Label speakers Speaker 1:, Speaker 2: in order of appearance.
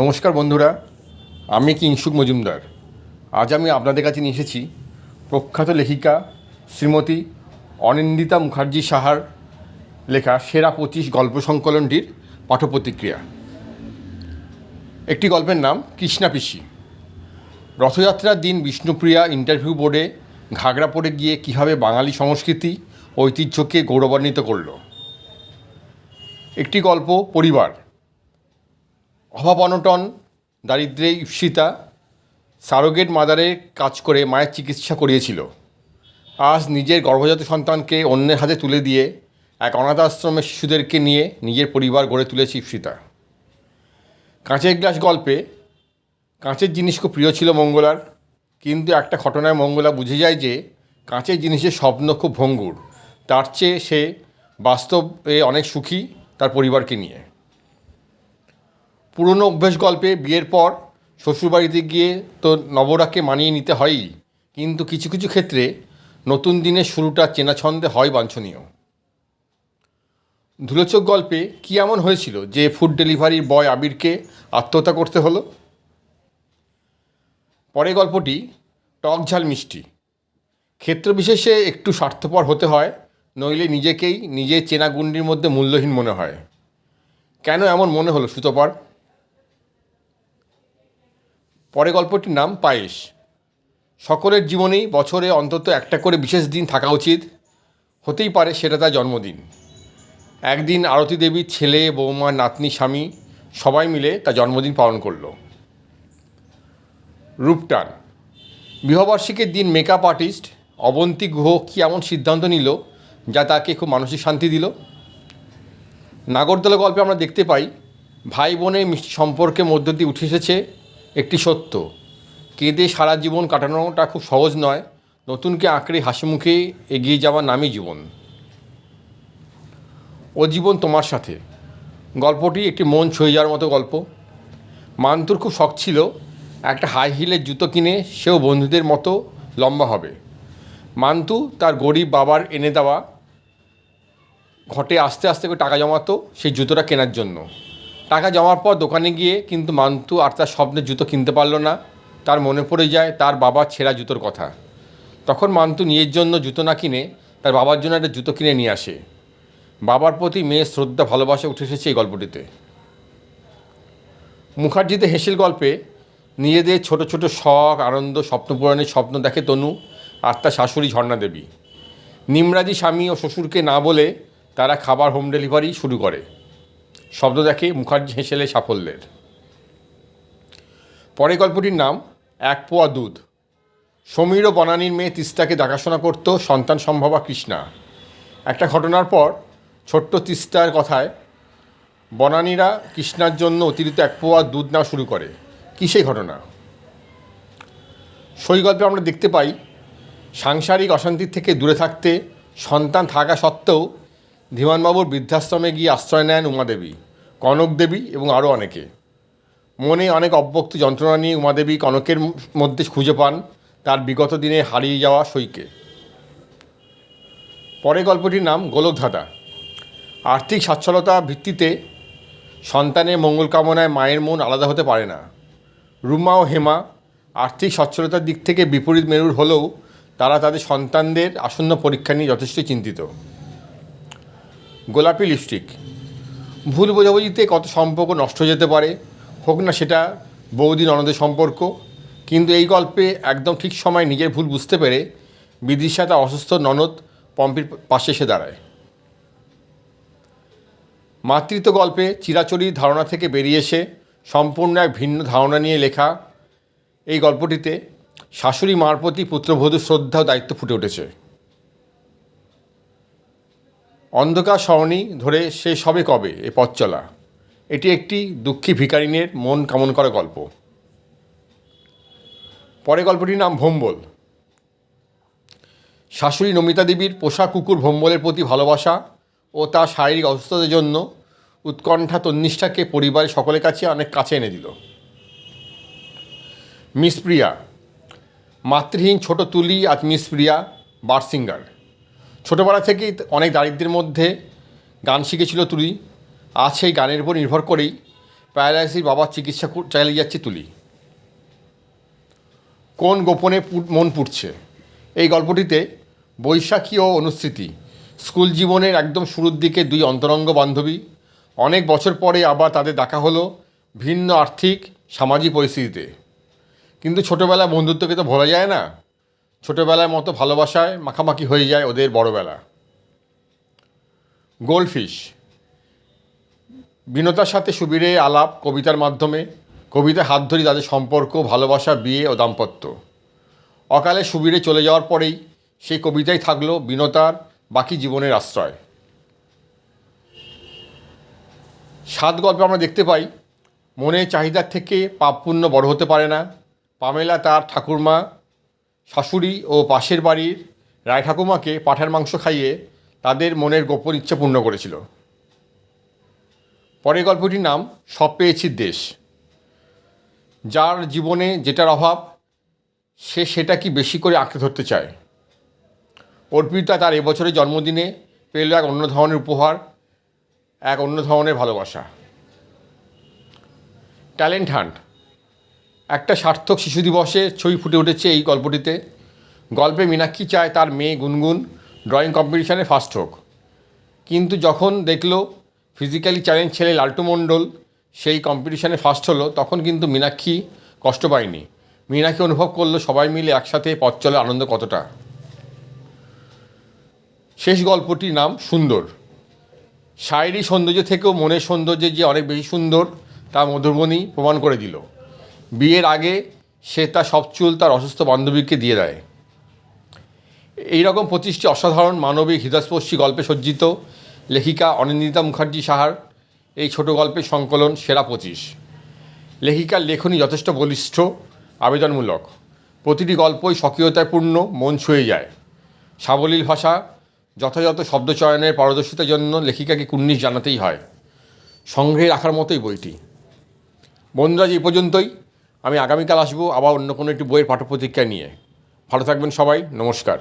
Speaker 1: নমস্কার বন্ধুরা, আমি কিংসুক মজুমদার। আজ আমি আপনাদের কাছে নিয়ে এসেছি প্রখ্যাত লেখিকা শ্রীমতী অনিন্দিতা মুখার্জি সাহার লেখা সেরা পঁচিশ গল্প সংকলনটির পাঠপ্রতিক্রিয়া। একটি গল্পের নাম কৃষ্ণা পিসি। রথযাত্রার দিন বিষ্ণুপ্রিয়া ইন্টারভিউ বোর্ডে ঘাগড়া পড়ে গিয়ে কীভাবে বাঙালি সংস্কৃতি, ঐতিহ্যকে গৌরবান্বিত করল। একটি গল্প পরিবার অভাব অনটন দারিদ্র্যে ঈপ্সিতা, সারোগেট মাদারে কাজ করে মায়ের চিকিৎসা করিয়েছিল। আজ নিজের গর্ভজাত সন্তানকে অন্যের হাতে তুলে দিয়ে এক অনাথ আশ্রমের শিশুদেরকে নিয়ে নিজের পরিবার গড়ে তুলেছে ঈপ্সিতা। কাঁচের গ্লাস গল্পে, কাঁচের জিনিস খুব প্রিয় ছিল মঙ্গলার, কিন্তু একটা ঘটনায় মঙ্গলা বুঝে যায় যে কাঁচের জিনিসের স্বপ্ন খুব ভঙ্গুর। তার চেয়ে সে বাস্তবে অনেক সুখী তার পরিবারকে নিয়ে। পুরনো অভ্যেস গল্পে বিয়ের পর শ্বশুরবাড়িতে গিয়ে তো নবরাকে মানিয়ে নিতে হয়ই। কিন্তু কিছু কিছু ক্ষেত্রে নতুন দিনের শুরুটা চেনা ছন্দে হয় বাঞ্ছনীয়। ধুলোচোখ গল্পে কী এমন হয়েছিল যে ফুড ডেলিভারির বয় আবিরকে আত্মহত্যা করতে হলো? পরে গল্পটি টক ঝাল মিষ্টি। ক্ষেত্রবিশেষে একটু স্বার্থপর হতে হয়, নইলে নিজেকেই নিজের চেনা গুন্ডির মধ্যে মূল্যহীন মনে হয়। কেন এমন মনে হলো সুতপার? পরে গল্পটির নাম পায়েস সকলের জীবনেই বছরে অন্তত একটা করে বিশেষ দিন থাকা উচিত। হতেই পারে সেটা তার জন্মদিন। একদিন আরতি দেবীর ছেলে, বৌমা, নাতনি, স্বামী সবাই মিলে তার জন্মদিন পালন করল। রূপটান। বিবাহবার্ষিকীর দিন মেকআপ আর্টিস্ট অবন্তী গুহ কী এমন সিদ্ধান্ত নিল যা তাকে খুব মানসিক শান্তি দিল? নাগরদোলা গল্পে আমরা দেখতে পাই ভাই বোনের মিষ্টি সম্পর্কের মধ্য দিয়ে উঠে এসেছে একটি সত্য, কেঁদে সারা জীবন কাটানোটা খুব সহজ নয়, নতুনকে আঁকড়ে হাসি মুখে এগিয়ে যাওয়ার নামই জীবন। ও জীবন তোমার সাথে। গল্পটি একটি মন ছুঁয়ে যাওয়ার মতো গল্প। মান্তুর খুব শখ ছিল, একটা হাই হিলের জুতো কিনে সেও বন্ধুদের মতো লম্বা হবে। মান্তু তার গরিব বাবার এনে দেওয়া, ঘটে আস্তে আস্তে করে টাকা জমাতো সেই জুতোটা কেনার জন্য। টাকা জমার পর দোকানে গিয়ে কিন্তু মান্তু আর তার স্বপ্নের জুতো কিনতে পারল না। তার মনে পড়ে যায় তার বাবার ছেঁড়া জুতোর কথা। তখন মান্তু নিজের জন্য জুতো না কিনে তার বাবার জন্য একটা জুতো কিনে নিয়ে আসে। বাবার প্রতি মেয়ের শ্রদ্ধা, ভালোবাসা উঠে এসেছে এই গল্পটিতে। মুখার্জিতে হেসেল গল্পে নিজেদের ছোট ছোট শখ, আনন্দ স্বপ্ন পূরণের স্বপ্ন দেখে তনু আর তার শাশুড়ি ঝর্ণা দেবী। নিমরাজি স্বামী ও শ্বশুরকে না বলে তারা খাবার হোম ডেলিভারি শুরু করে। শব্দ দেখে মুখার্জি হেসেলে সাফল্যের। পরে গল্পটির নাম, এক পোয়া দুধ। সমীর ও বনানীর মেয়ে তিস্তাকে দেখাশোনা করত সন্তান সম্ভবা কৃষ্ণা। একটা ঘটনার পর ছোট্ট তিস্তার কথায়, বনানীরা কৃষ্ণার জন্য অতিরিক্ত এক পোয়া দুধ নেওয়া শুরু করে। কী সেই ঘটনা? সই গল্পে আমরা দেখতে পাই, সাংসারিক অশান্তির থেকে দূরে থাকতে সন্তান থাকা সত্ত্বেও ধীমানবাবুর বৃদ্ধাশ্রমে গিয়ে আশ্রয় নেন উমাদেবী, কনক দেবী এবং আরও অনেকে। মনে অনেক অব্যক্ত যন্ত্রণা নিয়ে উমাদেবী কনকের মধ্যে খুঁজে পান তার বিগত দিনে হারিয়ে যাওয়া সইকে। পরে গল্পটির নাম গোলকধাতা আর্থিক সচ্ছলতা ভিত্তিতে সন্তানের মঙ্গল কামনায় মায়ের মন আলাদা হতে পারে না। রুমা ও হেমা আর্থিক সচ্ছলতার দিক থেকে বিপরীত মেরুর হলেও তারা তাদের সন্তানদের আসন্ন পরীক্ষা নিয়ে যথেষ্ট চিন্তিত। গোলাপি লিপস্টিক। ভুল বোঝাবুঝিতে কত সম্পর্ক নষ্ট যেতে পারে, হোক না সেটা বৌদি ননদের সম্পর্ক, কিন্তু এই গল্পে একদম ঠিক সময় নিজের ভুল বুঝতে পেরে বিদিশা তার অসুস্থ ননদ পম্পির পাশে এসে দাঁড়ায়। মাতৃত্ব গল্পে চিরাচরিত ধারণা থেকে বেরিয়ে এসে সম্পূর্ণ এক ভিন্ন ধারণা নিয়ে লেখা এই গল্পটিতে শাশুড়ি মার প্রতি পুত্রবধূর শ্রদ্ধা ও দায়িত্ব ফুটে উঠেছে। অন্ধকার সরণি ধরে সে সবে কবে এ পথ চলা? এটি একটি দুঃখী ভিকারিনের মন কামন করা গল্প। পরে গল্পটির নাম ভোম্বল। শাশুড়ি নমিতা দেবীর পোষা কুকুর ভোম্বলের প্রতি ভালোবাসা ও তার শারীরিক অসুস্থতার জন্য উৎকণ্ঠা তন্নিষ্ঠাকে পরিবারের সকলের কাছে অনেক কাছে এনে দিল। মিস প্রিয়া, মাতৃহীন ছোট তুলি আজ মিস প্রিয়া বার সিঙ্গার ছোটোবেলা থেকেই অনেক দারিদ্রের মধ্যে গান শিখেছিল তুলি। আজ সেই গানের উপর নির্ভর করেই প্যারালাইসিস বাবার চিকিৎসা চালিয়ে যাচ্ছে তুলি। কোন গোপনে মন পুড়ছে? এই গল্পটিতে বৈশাখী ও অনুস্মৃতি স্কুল জীবনের একদম শুরুর দিকে দুই অন্তরঙ্গ বান্ধবী অনেক বছর পরে আবার তাদের দেখা হলো ভিন্ন আর্থিক, সামাজিক পরিস্থিতিতে। কিন্তু ছোটোবেলায় বন্ধুত্বকে তো ভোলা যায় না। ছোটোবেলার মতো ভালোবাসায় মাখামাখি হয়ে যায় ওদের বড়বেলা। গোল্ডফিশ বিনতার সাথে সুবীরে আলাপ কবিতার মাধ্যমে কবিতায় হাত ধরি তাদের সম্পর্ক, ভালোবাসা, বিয়ে ও দাম্পত্য। অকালে সুবীরে চলে যাওয়ার পরেই সেই কবিতাই থাকল বিনতার বাকি জীবনের আশ্রয়। সাত গল্পে আমরা দেখতে পাই। মনের চাহিদার থেকে পাপ পুণ্য বড় হতে পারে না। পামেলা তার ঠাকুরমা শাশুড়ি ও পাশের বাড়ির রায় ঠাকুমাকে পাঠার মাংস খাইয়ে তাদের মনের গোপন ইচ্ছা পূর্ণ করেছিল। পরের গল্পটির নাম, সব পেয়েছি দেশ। যার জীবনে যেটার অভাব, সে সেটা কি বেশি করে আঁকড়ে ধরতে চায়? অর্পিতা তার এবছরের জন্মদিনে পেল এক অন্য ধরনের উপহার, এক অন্য ধরনের ভালোবাসা। Talent hunt. একটা সার্থক শিশু দিবসে ছবি ফুটে উঠেছে এই গল্পটিতে। গল্পে মীনাক্ষী চায় তার মেয়ে গুনগুন ড্রয়িং কম্পিটিশানে ফার্স্ট হোক। কিন্তু যখন দেখল ফিজিক্যালি চ্যালেঞ্জ ছেলে লাল্টু মণ্ডল সেই কম্পিটিশানে ফার্স্ট হলো, তখন কিন্তু মীনাক্ষী কষ্ট পায়নি। মীনাক্ষী অনুভব করল সবাই মিলে একসাথে পথ চলে আনন্দ কতটা। শেষ গল্পটির নাম সুন্দর। শারীরিক সৌন্দর্য থেকেও মনের সৌন্দর্যে যে অনেক বেশি সুন্দর, তা মধুবনী প্রমাণ করে দিল। বিয়ের আগে সে তার সব চুল তার অসুস্থ বান্ধবীকে দিয়ে দেয়। এইরকম পঁচিশটি অসাধারণ মানবিক হৃদয়স্পর্শী গল্পে সজ্জিত লেখিকা অনিন্দিতা মুখার্জি সাহার এই ছোট গল্পের সংকলন সেরা পঁচিশ। লেখিকার লেখনী যথেষ্ট বলিষ্ঠ, আবেদনমূলক। প্রতিটি গল্পই স্বকীয়তায় পূর্ণ মন ছুঁয়ে যায়। সাবলীল ভাষা, যথাযথ শব্দচয়নের পারদর্শিতার জন্য লেখিকাকে কুর্নিশ জানাতেই হয়। সংগ্রহে রাখার মতোই বইটি। বন্ধুরা এই পর্যন্তই। আমি আগামীকাল আসব আবার অন্য কোনো একটি বইয়ের পাঠ্যপ্রতিক্রিয়া নিয়ে। ভালো থাকবেন সবাই নমস্কার।